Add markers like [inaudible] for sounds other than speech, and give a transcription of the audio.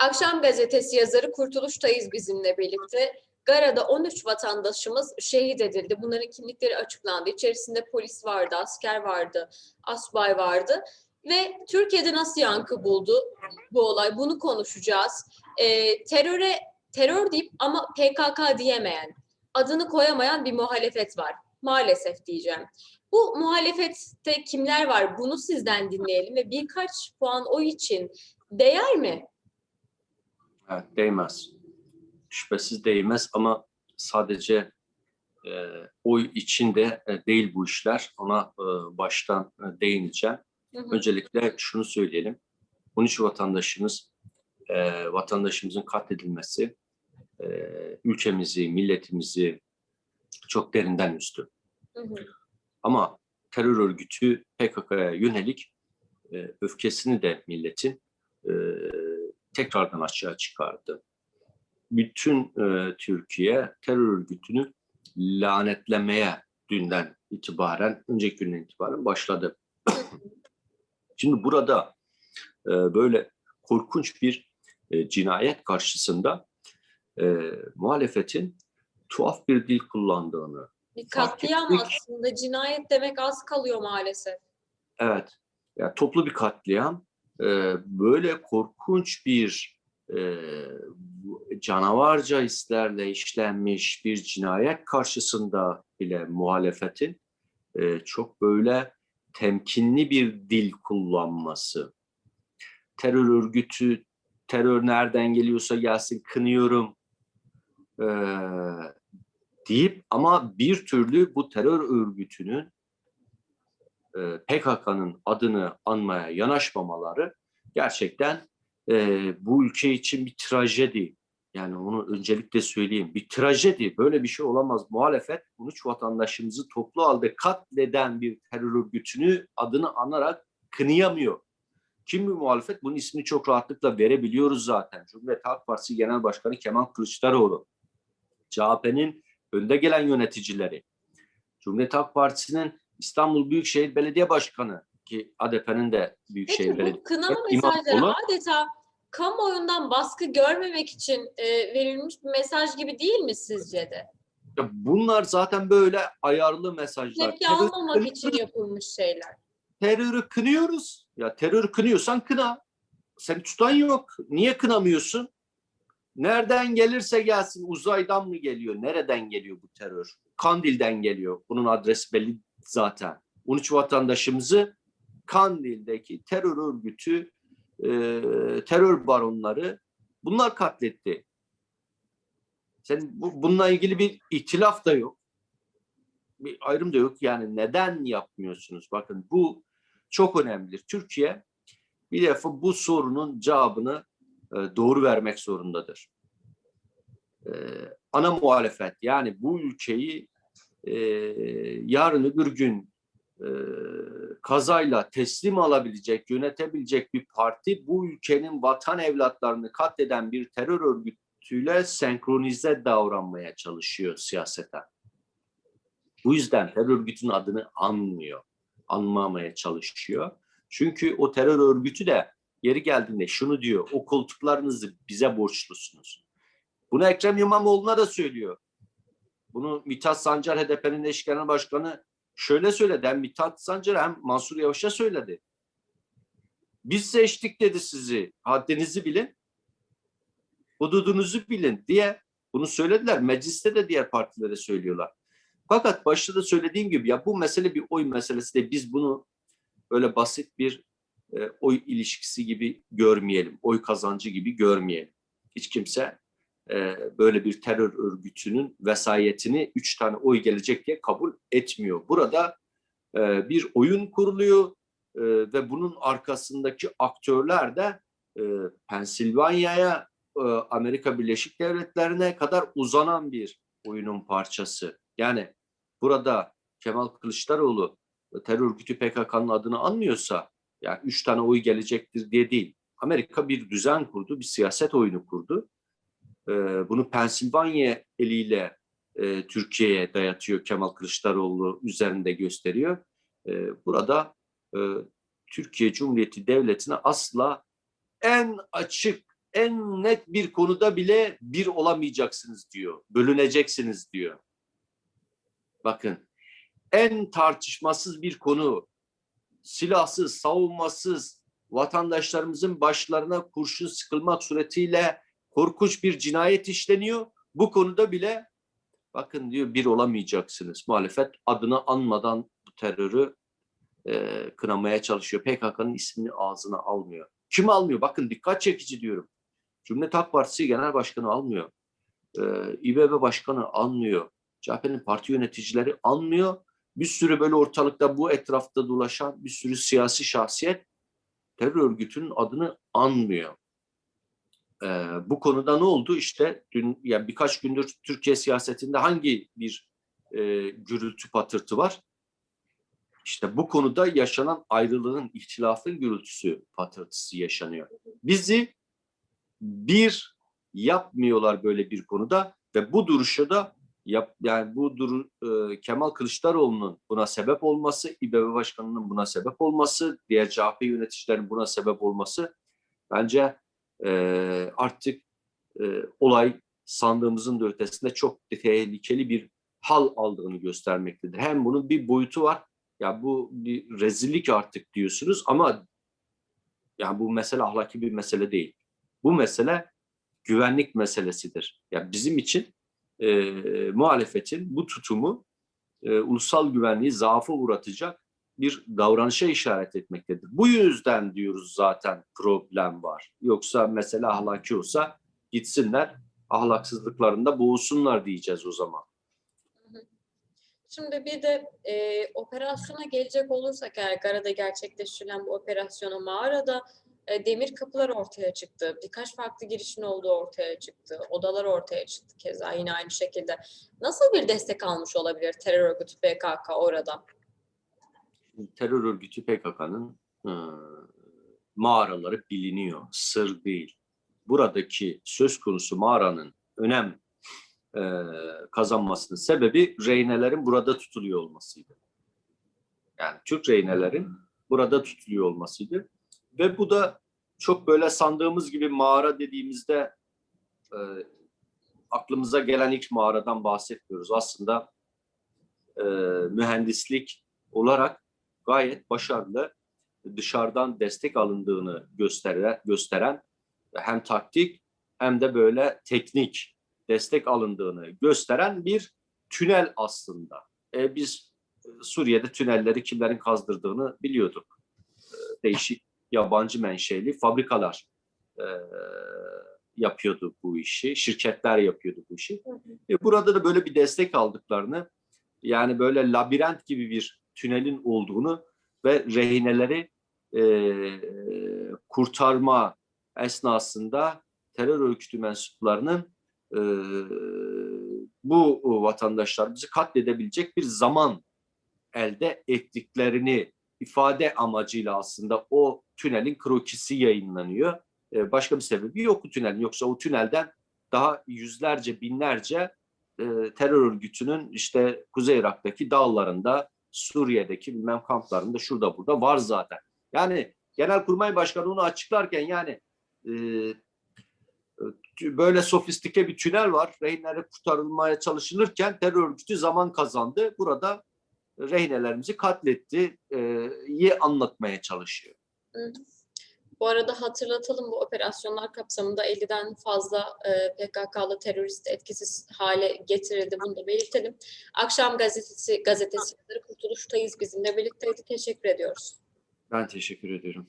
Akşam gazetesi yazarı Kurtuluş'tayız bizimle birlikte. Gara'da 13 vatandaşımız şehit edildi. Bunların kimlikleri açıklandı. İçerisinde polis vardı, asker vardı, asbay vardı. Ve Türkiye'de nasıl yankı buldu bu olay? Bunu konuşacağız. Ee, teröre terör deyip ama PKK diyemeyen, adını koyamayan bir muhalefet var. Maalesef diyeceğim. Bu muhalefette kimler var? Bunu sizden dinleyelim ve birkaç puan oy için değer mi? Evet, değmez. Şüphesiz değmez ama sadece e, oy içinde e, değil bu işler. Ona e, baştan e, değineceğim. Hı hı. Öncelikle şunu söyleyelim. 13 vatandaşımız, e, vatandaşımızın katledilmesi e, ülkemizi, milletimizi çok derinden üstü. Hı hı. Ama terör örgütü PKK'ya yönelik e, öfkesini de milletin e, tekrardan açığa çıkardı. Bütün e, Türkiye terör örgütünü lanetlemeye dünden itibaren, önceki günden itibaren başladı. [coughs] Şimdi burada e, böyle korkunç bir e, cinayet karşısında e, muhalefetin tuhaf bir dil kullandığını, Bir katliam aslında cinayet demek az kalıyor maalesef. Evet. Yani toplu bir katliam. Ee, böyle korkunç bir e, canavarca hislerle işlenmiş bir cinayet karşısında bile muhalefetin e, çok böyle temkinli bir dil kullanması. Terör örgütü, terör nereden geliyorsa gelsin kınıyorum e, deyip ama bir türlü bu terör örgütünün PKK'nın adını anmaya yanaşmamaları gerçekten e, bu ülke için bir trajedi. Yani onu öncelikle söyleyeyim. Bir trajedi. Böyle bir şey olamaz. Muhalefet 13 vatandaşımızı toplu halde katleden bir terör örgütünü adını anarak kınıyamıyor. Kim bu muhalefet? Bunun ismini çok rahatlıkla verebiliyoruz zaten. Cumhuriyet Halk Partisi Genel Başkanı Kemal Kılıçdaroğlu. CHP'nin önde gelen yöneticileri. Cumhuriyet Halk Partisi'nin İstanbul Büyükşehir Belediye Başkanı ki ADP'nin de Büyükşehir Peki Belediye bu kınama mesajları adeta kamuoyundan baskı görmemek için e, verilmiş bir mesaj gibi değil mi sizce de? Ya Bunlar zaten böyle ayarlı mesajlar. Tepki Terör- almamak için yapılmış şeyler. terörü kınıyoruz. Ya terörü kınıyorsan kına. Seni tutan yok. Niye kınamıyorsun? Nereden gelirse gelsin uzaydan mı geliyor? Nereden geliyor bu terör? Kandil'den geliyor. Bunun adresi belli zaten. 13 vatandaşımızı Kandil'deki terör örgütü, e, terör baronları bunlar katletti. Sen bu, bununla ilgili bir ihtilaf da yok. Bir ayrım da yok. Yani neden yapmıyorsunuz? Bakın bu çok önemlidir. Türkiye bir defa bu sorunun cevabını e, doğru vermek zorundadır. E, ana muhalefet yani bu ülkeyi e, yarın öbür gün e, kazayla teslim alabilecek, yönetebilecek bir parti bu ülkenin vatan evlatlarını katleden bir terör örgütüyle senkronize davranmaya çalışıyor siyaseten. Bu yüzden terör örgütünün adını anmıyor, anmamaya çalışıyor. Çünkü o terör örgütü de yeri geldiğinde şunu diyor, o koltuklarınızı bize borçlusunuz. Bunu Ekrem İmamoğlu'na da söylüyor. Bunu Mithat Sancar HDP'nin eş genel başkanı şöyle söyledi. Hem Mithat Sancar hem Mansur Yavaş'a söyledi. Biz seçtik dedi sizi. Haddinizi bilin. Hududunuzu bilin diye bunu söylediler. Mecliste de diğer partilere söylüyorlar. Fakat başta da söylediğim gibi ya bu mesele bir oy meselesi de biz bunu öyle basit bir e, oy ilişkisi gibi görmeyelim. Oy kazancı gibi görmeyelim. Hiç kimse e, böyle bir terör örgütünün vesayetini üç tane oy gelecek diye kabul etmiyor. Burada e, bir oyun kuruluyor e, ve bunun arkasındaki aktörler de e, Pensilvanya'ya, Amerika Birleşik Devletleri'ne kadar uzanan bir oyunun parçası. Yani burada Kemal Kılıçdaroğlu terör örgütü PKK'nın adını anmıyorsa yani üç tane oy gelecektir diye değil. Amerika bir düzen kurdu, bir siyaset oyunu kurdu. Ee, bunu Pensilvanya eliyle e, Türkiye'ye dayatıyor Kemal Kılıçdaroğlu üzerinde gösteriyor. Ee, burada e, Türkiye Cumhuriyeti Devleti'ne asla en açık en net bir konuda bile bir olamayacaksınız diyor. Bölüneceksiniz diyor. Bakın en tartışmasız bir konu silahsız, savunmasız vatandaşlarımızın başlarına kurşun sıkılmak suretiyle korkunç bir cinayet işleniyor. Bu konuda bile bakın diyor bir olamayacaksınız. Muhalefet adını anmadan bu terörü e, kınamaya çalışıyor. PKK'nın ismini ağzına almıyor. Kim almıyor? Bakın dikkat çekici diyorum. Cumhuriyet Halk Partisi Genel Başkanı almıyor. E, İBB Başkanı almıyor. CHP'nin parti yöneticileri almıyor. Bir sürü böyle ortalıkta bu etrafta dolaşan bir sürü siyasi şahsiyet terör örgütünün adını anmıyor. Ee, bu konuda ne oldu? İşte dün yani birkaç gündür Türkiye siyasetinde hangi bir e, gürültü patırtı var? İşte bu konuda yaşanan ayrılığın, ihtilafın gürültüsü patırtısı yaşanıyor. Bizi bir yapmıyorlar böyle bir konuda ve bu duruşa da yap, yani bu dur, e, Kemal Kılıçdaroğlu'nun buna sebep olması, İBB Başkanı'nın buna sebep olması, diğer CHP yöneticilerin buna sebep olması bence e, artık e, olay sandığımızın da ötesinde çok tehlikeli bir hal aldığını göstermektedir. Hem bunun bir boyutu var. Ya bu bir rezillik artık diyorsunuz ama yani bu mesele ahlaki bir mesele değil. Bu mesele güvenlik meselesidir. Ya bizim için e, muhalefetin bu tutumu e, ulusal güvenliği zaafa uğratacak bir davranışa işaret etmektedir. Bu yüzden diyoruz zaten problem var. Yoksa mesele ahlaki olsa gitsinler ahlaksızlıklarında boğulsunlar diyeceğiz o zaman. Şimdi bir de e, operasyona gelecek olursak eğer Gara'da gerçekleştirilen bu operasyona mağarada e, demir kapılar ortaya çıktı. Birkaç farklı girişin olduğu ortaya çıktı. Odalar ortaya çıktı keza yine aynı şekilde. Nasıl bir destek almış olabilir terör örgütü PKK orada? Terör örgütü PKK'nın e, mağaraları biliniyor, sır değil. Buradaki söz konusu mağaranın önem e, kazanmasının sebebi rehinelerin burada tutuluyor olmasıydı. Yani Türk rehinelerin burada tutuluyor olmasıydı. Ve bu da çok böyle sandığımız gibi mağara dediğimizde e, aklımıza gelen ilk mağaradan bahsetmiyoruz. Aslında e, mühendislik olarak gayet başarılı dışarıdan destek alındığını gösteren, gösteren hem taktik hem de böyle teknik destek alındığını gösteren bir tünel aslında. E, biz e, Suriye'de tünelleri kimlerin kazdırdığını biliyorduk. E, değişik yabancı menşeli fabrikalar e, yapıyordu bu işi, şirketler yapıyordu bu işi. E, burada da böyle bir destek aldıklarını, yani böyle labirent gibi bir tünelin olduğunu ve rehineleri e, kurtarma esnasında terör örgütü mensuplarının e, bu vatandaşlarımızı katledebilecek bir zaman elde ettiklerini ifade amacıyla aslında o tünelin krokisi yayınlanıyor. E, başka bir sebebi yok bu tünelin. Yoksa o tünelden daha yüzlerce, binlerce e, terör örgütünün işte Kuzey Irak'taki dağlarında, Suriye'deki bilmem kamplarında şurada burada var zaten. Yani Genelkurmay Başkanı onu açıklarken yani e, böyle sofistike bir tünel var. Rehinlere kurtarılmaya çalışılırken terör örgütü zaman kazandı. Burada rehinelerimizi katletti e, iyi anlatmaya çalışıyor. Bu arada hatırlatalım bu operasyonlar kapsamında 50'den fazla e, PKK'lı terörist etkisiz hale getirildi. Bunu da belirtelim. Akşam gazetesi gazetesi yazarı Kurtuluş Tayiz bizimle birlikteydi. Teşekkür ediyoruz. Ben teşekkür ediyorum.